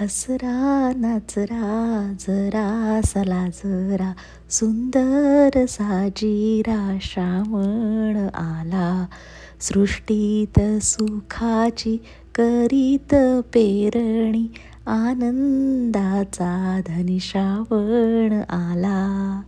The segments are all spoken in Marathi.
हसरा नाचरा जरा सला जरा सुंदर साजीरा श्रावण आला. सृष्टीत सुखाची करीत पेरणी आनंदाचा धनी श्रावण आला.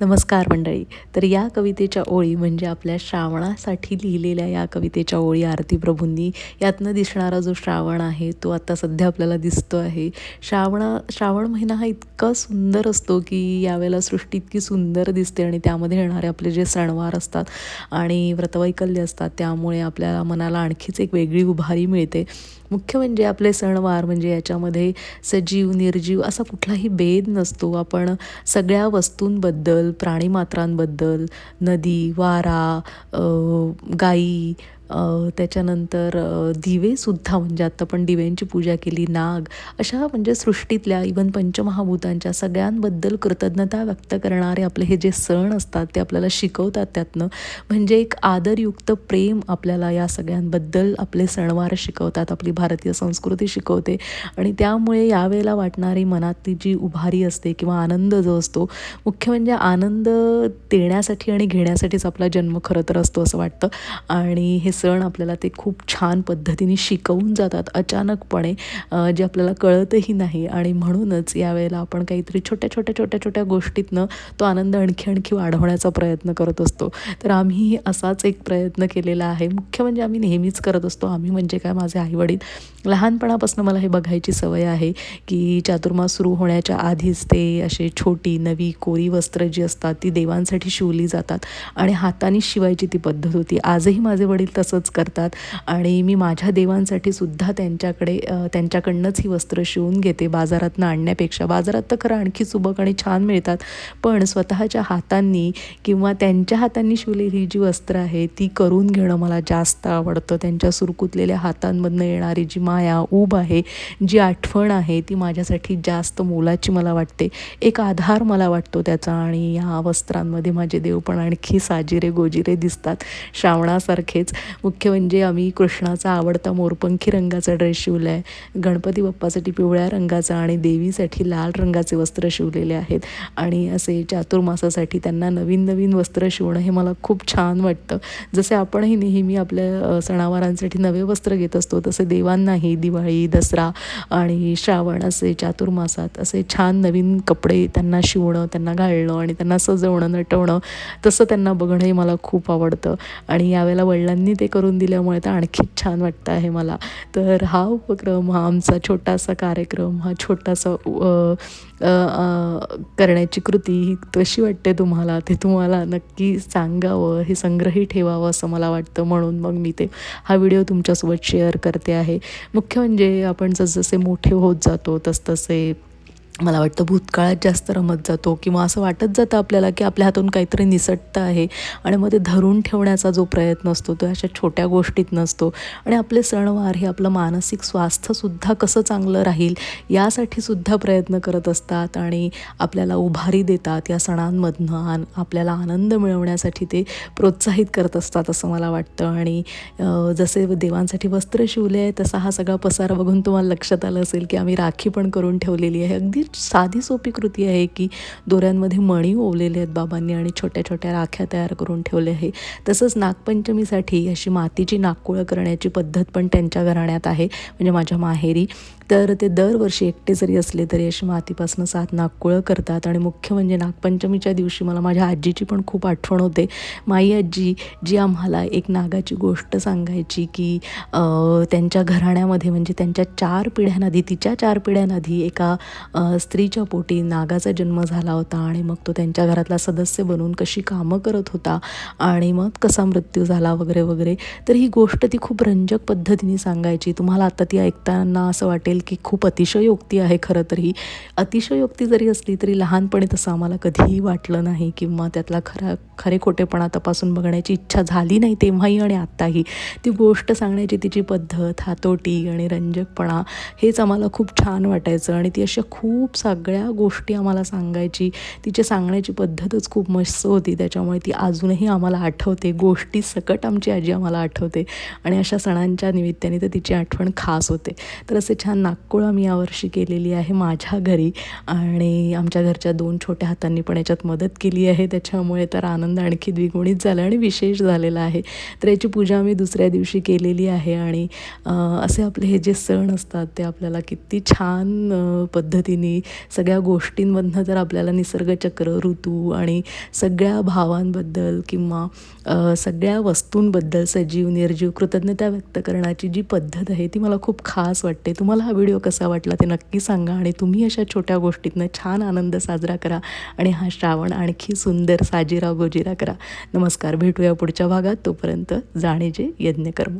नमस्कार मंडळी. तर या कवितेच्या ओळी म्हणजे आपल्या श्रावणासाठी लिहिलेल्या या कवितेच्या ओळी आरती प्रभूंनी. यातनं दिसणारा जो श्रावण आहे तो आता सध्या आपल्याला दिसतो आहे. श्रावणा श्रावण महिना हा इतका सुंदर असतो की यावेळेला सृष्टी इतकी सुंदर दिसते आणि त्यामध्ये येणारे आपले जे सणवार असतात आणि व्रतवैकल्य असतात त्यामुळे आपल्याला मनाला आणखीच एक वेगळी उभारी मिळते. मुख्य म्हणजे आपले सणवार म्हणजे याच्यामध्ये सजीव निर्जीव असा कुठलाही भेद नसतो. आपण सगळ्या वस्तूंबद्दल प्राणीमात्रांबद्दल नदी वारा गाई त्याच्यानंतर दिवेसुद्धा म्हणजे आत्ता पण दिव्यांची पूजा केली नाग अशा म्हणजे सृष्टीतल्या इवन पंचमहाभूतांच्या सगळ्यांबद्दल कृतज्ञता व्यक्त करणारे आपले हे जे सण असतात ते आपल्याला शिकवतात त्यातनं. म्हणजे एक आदरयुक्त प्रेम आपल्याला या सगळ्यांबद्दल आपले सणवार शिकवतात आपली भारतीय संस्कृती शिकवते. आणि त्यामुळे यावेळेला वाटणारी मनातली जी उभारी असते किंवा आनंद जो असतो मुख्य म्हणजे आनंद देण्यासाठी आणि घेण्यासाठीच आपला जन्म खरं तर असतो असं वाटतं. आणि हे सण आपल्याला ते खूप छान पद्धतीने शिकवून जातात. अचानकपणे जे आपल्याला कळतही नाही आणि म्हणूनच यावेळेला आपण काहीतरी छोट्या छोट्या छोट्या छोट्या गोष्टीतनं तो आनंद आणखी आणखी वाढवण्याचा प्रयत्न करत असतो. तर आम्ही असाच एक प्रयत्न केलेला आहे. मुख्य म्हणजे आम्ही नेहमीच करत असतो. आम्ही म्हणजे काय माझे आईवडील लहानपणापासून मला हे बघायची सवय आहे की चातुर्मास सुरू होण्याच्या आधीच ते असे छोटी नवी कोरी वस्त्र जी असतात ती देवांसाठी शिवली जातात आणि हाताने शिवायची ती पद्धत होती. आजही माझे वडील तसंच करतात. आणि मी माझ्या देवांसाठी सुद्धा त्यांच्याकडे त्यांच्याकडनंच ही वस्त्र शिवून घेते. बाजारातनं आणण्यापेक्षा बाजारात तर खरं आणखी सुबक आणि छान मिळतात. पण स्वतःच्या हातांनी किंवा त्यांच्या हातांनी शिवलेली जी वस्त्र आहे ती करून घेणं मला जास्त आवडतं. त्यांच्या सुरकुतलेल्या हातांमधनं येणारी जी माया ऊब आहे जी आठवण आहे ती माझ्यासाठी जास्त मोलाची मला वाटते. एक आधार मला वाटतो त्याचा आणि या वस्त्रांमध्ये माझे देव पण आणखी साजिरे गोजिरे दिसतात. श्रावणासारखेच. मुख्य म्हणजे आम्ही कृष्णाचा आवडता मोरपंखी रंगाचा ड्रेस शिवला आहे गणपती बाप्पासाठी पिवळ्या रंगाचा आणि देवीसाठी लाल रंगाचे वस्त्र शिवलेले आहेत. आणि असे चातुर्मासासाठी त्यांना नवीन नवीन वस्त्र शिवणं हे मला खूप छान वाटतं. जसे आपणही नेहमी आपल्या सणावारांसाठी नवे वस्त्र घेत असतो तसे देवांनाही दिवाळी दसरा आणि श्रावण असे चातुर्मासात असे छान नवीन कपडे त्यांना शिवणं त्यांना घालणं आणि त्यांना सजवणं नटवणं तसं त्यांना बघणंही मला खूप आवडतं. आणि यावेळेला वडिलांनी ते ते करून दिल्यामुळे तर आणखीच छान वाटतं आहे मला. तर हा उपक्रम हा आमचा छोटासा कार्यक्रम हा छोटासा करण्याची कृती ही कशी वाटते तुम्हाला? ते तुम्हाला नक्की सांगावं हे संग्रही ठेवावं असं मला वाटतं. म्हणून मग मी ते हा व्हिडिओ तुमच्यासोबत शेअर करते आहे. मुख्य म्हणजे आपण जसजसे मोठे होत जातो तसतसे मला वाटतं भूतकाळात जास्त रमत जातो किंवा असं वाटत जातं आपल्याला की आपल्या हातून काहीतरी निसटतं आहे आणि मग ते धरून ठेवण्याचा जो प्रयत्न असतो तो अशा छोट्या गोष्टीत नसतो. आणि आपले सणवार हे आपलं मानसिक स्वास्थ्यसुद्धा कसं चांगलं राहील यासाठी सुद्धा प्रयत्न करत असतात आणि आपल्याला उभारी देतात या सणांमधनं आन आपल्याला आनंद मिळवण्यासाठी ते प्रोत्साहित करत असतात असं मला वाटतं. आणि जसे देवांसाठी वस्त्र शिवले आहे तसा हा सगळा पसार बघून तुम्हाला लक्षात आलं असेल की आम्ही राखी पण करून ठेवलेली आहे. अगदी साधी सोपी कृती आहे की दोऱ्यांमध्ये मणी ओवलेले आहेत बाबांनी आणि छोट्या छोट्या राख्या तयार करून ठेवले आहे तसंच नागपंचमीसाठी अशी मातीची नागकुळं करण्याची पद्धत पण त्यांच्या घराण्यात आहे म्हणजे माझ्या माहेरी. तर ते दरवर्षी एकटे जरी असले तरी अशी मातीपासून सात नागकुळं करतात आणि मुख्य म्हणजे नागपंचमीच्या दिवशी मला माझ्या आजीची पण खूप आठवण होते. माई आजी जी आम्हाला एक नागाची गोष्ट सांगायची की त्यांच्या घराण्यामध्ये म्हणजे त्यांच्या चार पिढ्यांआधी तिच्या चार पिढ्यांआधी एका स्त्रीच्या पोटी नागाचा जन्म झाला होता आणि मग तो त्यांच्या घरातला सदस्य बनून कशी कामं करत होता आणि मग कसा मृत्यू झाला वगैरे वगैरे. तर ही गोष्ट ती खूप रंजक पद्धतीने सांगायची. तुम्हाला आता ती ऐकताना असं वाटेल की खूप अतिशयोक्ती आहे खरं तर ही. अतिशयोक्ती जरी असली तरी लहानपणी तसं आम्हाला कधीही वाटलं नाही किंवा त्यातला खरा खरे खोटेपणा तपासून बघण्याची इच्छा झाली नाही तेव्हाही आणि आत्ताही. ती गोष्ट सांगण्याची तिची पद्धत हातोटी आणि रंजकपणा हेच आम्हाला खूप छान वाटायचं आणि ती अशा खूप खूप सगळ्या गोष्टी आम्हाला सांगायची. तिची सांगण्याची पद्धतच खूप मस्त होती. त्याच्यामुळे ती अजूनही आम्हाला आठवते. गोष्टी सकट आमची आजी आम्हाला आठवते. आणि अशा सणांच्या निमित्ताने तर तिची आठवण खास होते. तर असे छान नागपूळ मी यावर्षी केलेली आहे माझ्या घरी. आणि आमच्या घरच्या दोन छोट्या हातांनी पण याच्यात मदत केली आहे. त्याच्यामुळे तर आनंद आणखी द्विगुणित झाला आणि विशेष झालेला आहे. तर याची पूजा आम्ही दुसऱ्या दिवशी केलेली आहे. आणि असे आपले हे जे सण असतात ते आपल्याला किती छान पद्धतीने सगळ्या गोष्टींमधनं जर आपल्याला निसर्गचक्र ऋतू आणि सगळ्या भावांबद्दल किंवा सगळ्या वस्तूंबद्दल सजीव निर्जीव कृतज्ञता व्यक्त करण्याची जी पद्धत आहे ती मला खूप खास वाटते. तुम्हाला हा व्हिडिओ कसा वाटला ते नक्की सांगा आणि तुम्ही अशा छोट्या गोष्टीतनं छान आनंद साजरा करा आणि हा श्रावण आणखी सुंदर साजिरा गोजिरा करा. नमस्कार भेटूया पुढच्या भागात. तोपर्यंत जाणे जे यज्ञकर्म.